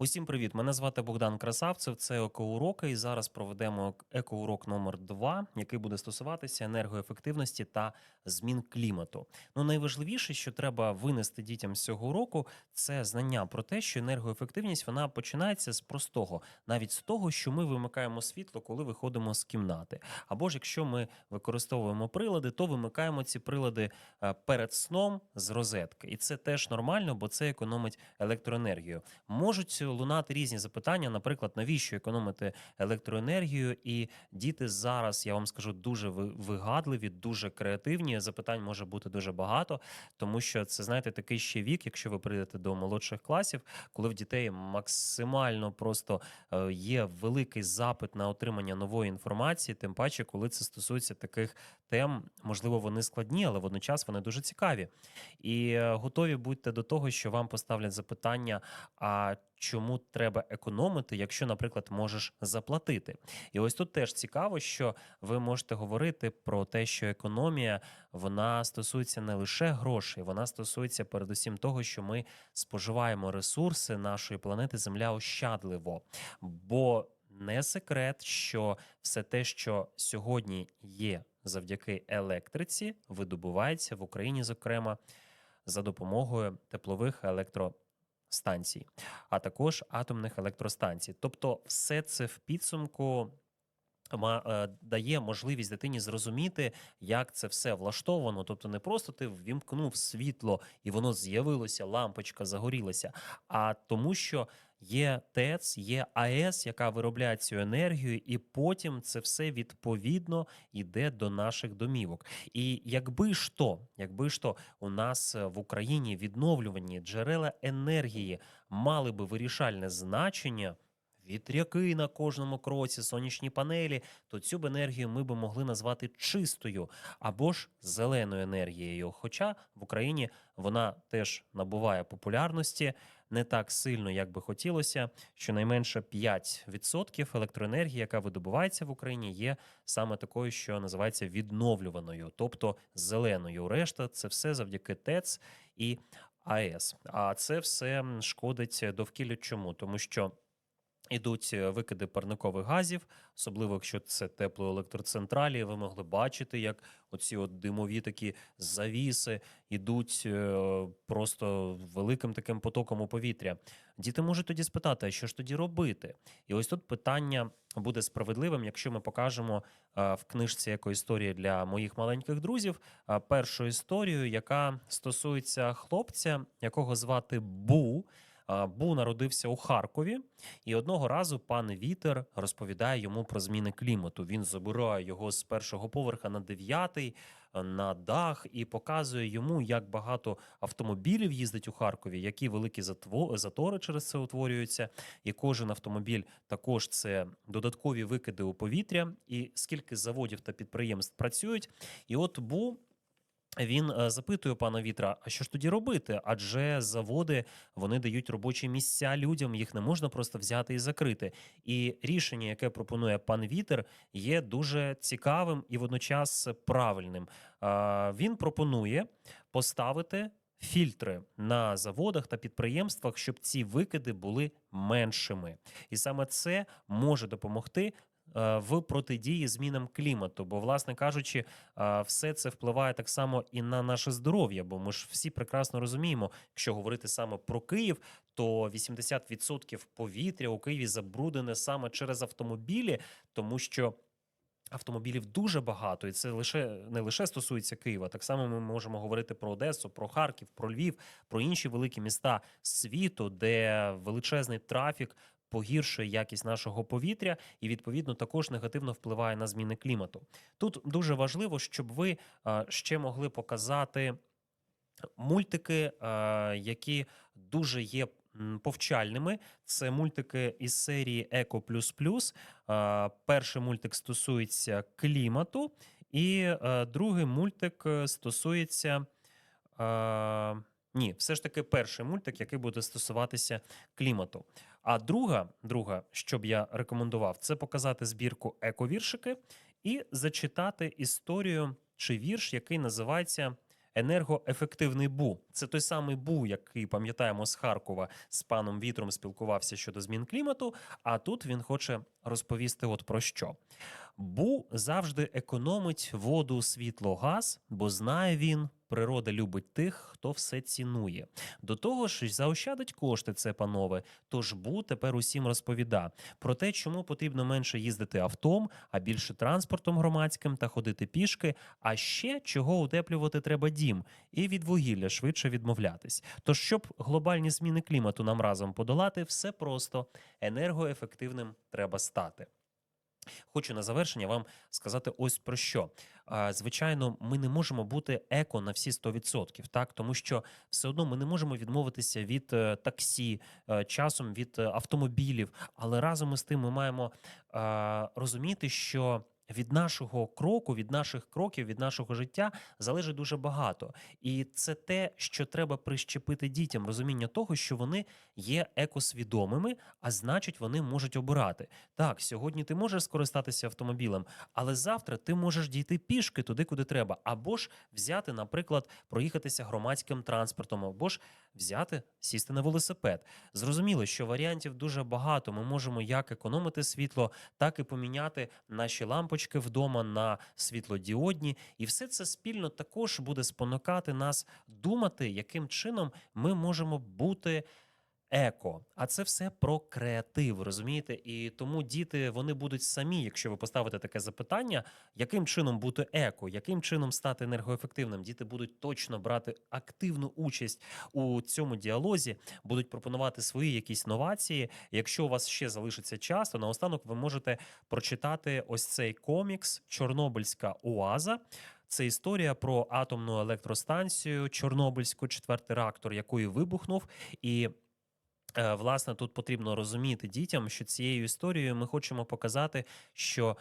Усім привіт! Мене звати Богдан Красавцев. Це екоуроки. І зараз проведемо екоурок номер 2 який буде стосуватися енергоефективності та змін клімату. Ну найважливіше, що треба винести дітям з цього уроку, це знання про те, що енергоефективність вона починається з простого, навіть з того, що ми вимикаємо світло, коли виходимо з кімнати. Або ж якщо ми використовуємо прилади, то вимикаємо ці прилади е, перед сном з розетки, і це теж нормально, бо це економить електроенергію. Можуть лунати різні запитання, наприклад, навіщо економити електроенергію? І діти зараз, я вам скажу, дуже ви- вигадливі, дуже креативні. Запитань може бути дуже багато, тому що це знаєте такий ще вік, якщо ви прийдете до молодших класів, коли в дітей максимально просто е, є великий запит на отримання нової інформації, тим паче, коли це стосується таких тем, можливо, вони складні, але водночас вони дуже цікаві. І е, готові будьте до того, що вам поставлять запитання: а чому треба економити, якщо, наприклад, можеш заплатити? І ось тут теж цікаво, що ви можете говорити про те, що економія вона стосується не лише грошей, вона стосується передусім того, що ми споживаємо ресурси нашої планети Земля ощадливо. Бо не секрет, що все те, що сьогодні є завдяки електриці, видобувається в Україні, зокрема, за допомогою теплових електростанцій, а також атомних електростанцій. Тобто, все це в підсумку. Е, Дає можливість дитині зрозуміти, як це все влаштовано. Тобто, не просто ти ввімкнув світло і воно з'явилося, лампочка загорілася, а тому, що є ТЕЦ, є АЕС, яка виробляє цю енергію, і потім це все відповідно йде до наших домівок. І якби ж то, якби ж то у нас е, в Україні відновлювані джерела енергії мали би вирішальне значення. Вітряки на кожному кроці, сонячні панелі, то цю б енергію ми б могли назвати чистою або ж зеленою енергією. Хоча в Україні вона теж набуває популярності не так сильно, як би хотілося. Щонайменше 5% електроенергії, яка видобувається в Україні, є саме такою, що називається відновлюваною, тобто зеленою. Решта це все завдяки ТЕЦ і АЕС. А це все шкодить довкіллю. Чому? Тому що. Ідуть е, викиди парникових газів, особливо якщо це теплоелектроцентралі. Ви могли бачити, як оці от димові такі завіси ідуть е, просто великим таким потоком у повітря. Діти можуть тоді спитати, а що ж тоді робити? І ось тут питання буде справедливим, якщо ми покажемо е, в книжці «Екоісторія для моїх маленьких друзів першу історію, яка стосується хлопця, якого звати Бу. Бу народився у Харкові, і одного разу пан Вітер розповідає йому про зміни клімату. Він забирає його з першого поверха на дев'ятий е, на дах і показує йому, як багато автомобілів їздить у Харкові, які великі затори через це утворюються. І кожен автомобіль також це додаткові викиди у повітря, і скільки заводів та підприємств працюють. І от Бу він е, запитує пана Вітра, а що ж тоді робити? Адже заводи вони дають робочі місця людям, їх не можна просто взяти і закрити. І рішення, яке пропонує пан Вітер, є дуже цікавим і водночас правильним. Він пропонує поставити. Фільтри на заводах та підприємствах, щоб ці викиди були меншими, і саме це може допомогти е, в протидії змінам клімату. Бо, власне кажучи, все це впливає так само і на наше здоров'я. Бо ми ж всі прекрасно розуміємо, якщо говорити саме про Київ, то 80% повітря у Києві забруднене саме через автомобілі, тому що. Автомобілів дуже багато, і це лише не лише стосується Києва. Так само ми можемо говорити про Одесу, про Харків, про Львів, про інші великі міста світу, де величезний трафік погіршує якість нашого повітря і відповідно також негативно впливає на зміни клімату. Тут дуже важливо, щоб ви ще могли показати мультики, які дуже є. Повчальними це мультики із серії Еко Плюс Плюс. Перший мультик стосується клімату, і е, другий мультик е, стосується. Ні, все ж таки перший мультик, який буде стосуватися клімату. А друга, друга, що б я рекомендував, це показати збірку ековіршики і зачитати історію чи вірш, який називається енергоефективний БУ. Це той самий БУ, який пам'ятаємо з Харкова з паном Вітром спілкувався щодо змін клімату. А тут він хоче розповісти: от про що. Бу завжди економить воду, світло, газ, бо знає він, природа любить тих, хто все цінує. До того ж, заощадить кошти це, панове. Тож Бу тепер усім розповіда про те, чому потрібно менше їздити автом, а більше транспортом громадським та ходити пішки. А ще чого утеплювати треба дім, і від вугілля швидше відмовлятись. Тож, щоб глобальні зміни клімату нам разом подолати, все просто енергоефективним треба стати. Хочу на завершення вам сказати ось про що. Звичайно, ми не можемо бути еко на всі 100%, так тому що все одно ми не можемо відмовитися від е, таксі, е, часом від е, автомобілів. Але разом із тим ми маємо розуміти, що від нашого кроку, від наших кроків, від нашого життя залежить дуже багато, і це те, що треба прищепити дітям, розуміння того, що вони є екосвідомими, а значить, вони можуть обирати. Так, сьогодні ти можеш скористатися автомобілем, але завтра ти можеш дійти пішки туди, куди треба, або ж взяти, наприклад, проїхатися громадським транспортом, або ж взяти сісти на велосипед. Зрозуміло, що варіантів дуже багато. Ми можемо як економити світло, так і поміняти наші лампочки вдома на світлодіодні, і все це спільно також буде спонукати нас думати, яким чином ми можемо бути. Еко, а це все про креатив, розумієте? І тому діти вони будуть самі, якщо ви поставите таке запитання, яким чином бути еко, яким чином стати енергоефективним, діти будуть точно брати активну участь у цьому діалозі, будуть пропонувати свої якісь новації. Якщо у вас ще залишиться час, то наостанок ви можете прочитати ось цей комікс Чорнобильська Оаза. Це історія про атомну електростанцію Чорнобильську, четвертий реактор, якої вибухнув і. Е, Власне, тут потрібно розуміти дітям, що цією історією ми хочемо показати, що е,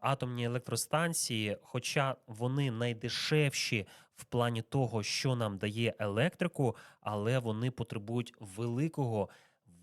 атомні електростанції, хоча вони найдешевші в плані того, що нам дає електрику, але вони потребують великого,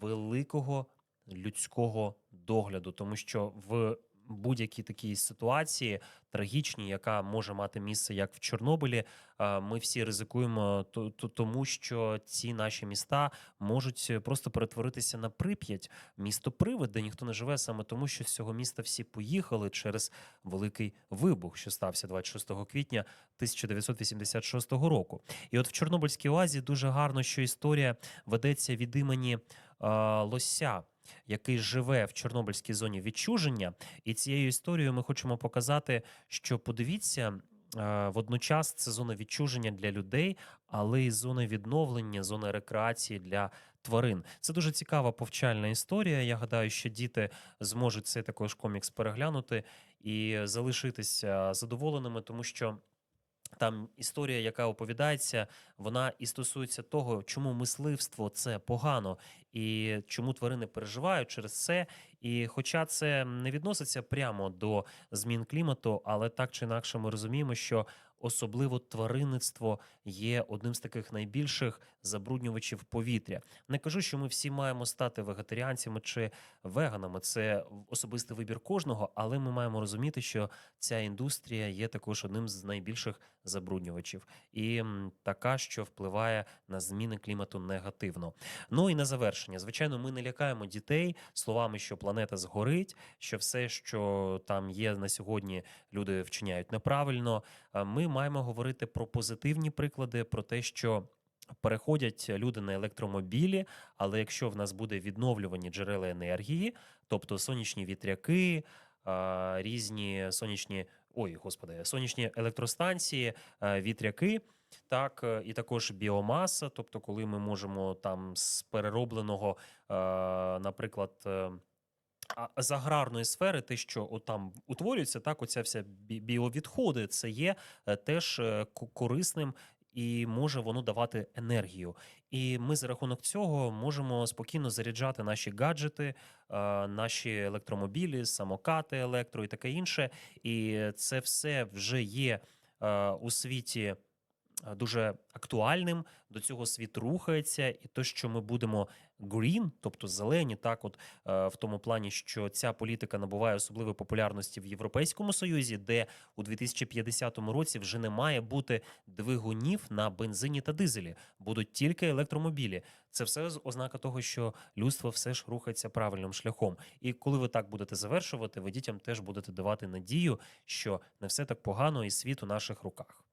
великого людського догляду, тому що в будь-якій такій ситуації трагічній, яка може мати місце як в Чорнобилі, е, ми всі ризикуємо то- то- тому, що ці наші міста можуть просто перетворитися на Прип'ять, місто привид, де ніхто не живе, саме тому, що з цього міста всі поїхали через великий вибух, що стався 26 квітня 1986 року. І от в Чорнобильській оазі дуже гарно, що історія ведеться від імені е, Лося. Який живе в Чорнобильській зоні відчуження, і цією історією ми хочемо показати, що подивіться, е, водночас це зона відчуження для людей, але й зона відновлення, зона рекреації для тварин. Це дуже цікава повчальна історія. Я гадаю, що діти зможуть цей також комікс переглянути і залишитися задоволеними, тому що. Там історія, яка оповідається, вона і стосується того, чому мисливство це погано, і чому тварини переживають через це. І хоча це не відноситься прямо до змін клімату, але так чи інакше ми розуміємо, що особливо тваринництво є одним з таких найбільших забруднювачів повітря. Не кажу, що ми всі маємо стати вегетаріанцями чи веганами. Це особистий вибір кожного, але ми маємо розуміти, що ця індустрія є також одним з найбільших забруднювачів, і така, що впливає на зміни клімату негативно. Ну і на завершення, звичайно, ми не лякаємо дітей словами, що планета згорить, що все, що там є на сьогодні, люди вчиняють неправильно. А Ми маємо говорити про позитивні приклади, про те, що. Переходять люди на електромобілі, але якщо в нас буде відновлювані джерела енергії, тобто сонячні вітряки, різні сонячні, ой, господи, сонячні електростанції, вітряки, так, е, і також біомаса, тобто, коли ми можемо там з переробленого, е, наприклад. А з аграрної сфери, те, що там утворюється, так, оця вся бі- біовідходи, це є е, теж е, корисним і може воно давати енергію. І ми за рахунок цього можемо спокійно заряджати наші гаджети, е, наші електромобілі, самокати, електро і таке інше. І це все вже є у світі дуже актуальним. До цього світ рухається, і то, що ми будемо green, тобто зелені, так, от е, в тому плані, що ця політика набуває особливої популярності в Європейському Союзі, де у 2050 році вже не має бути двигунів на бензині та дизелі, будуть тільки електромобілі. Це все ознака того, що людство все ж рухається правильним шляхом. І коли ви так будете завершувати, ви дітям теж будете давати надію, що не все так погано, і світ у наших руках.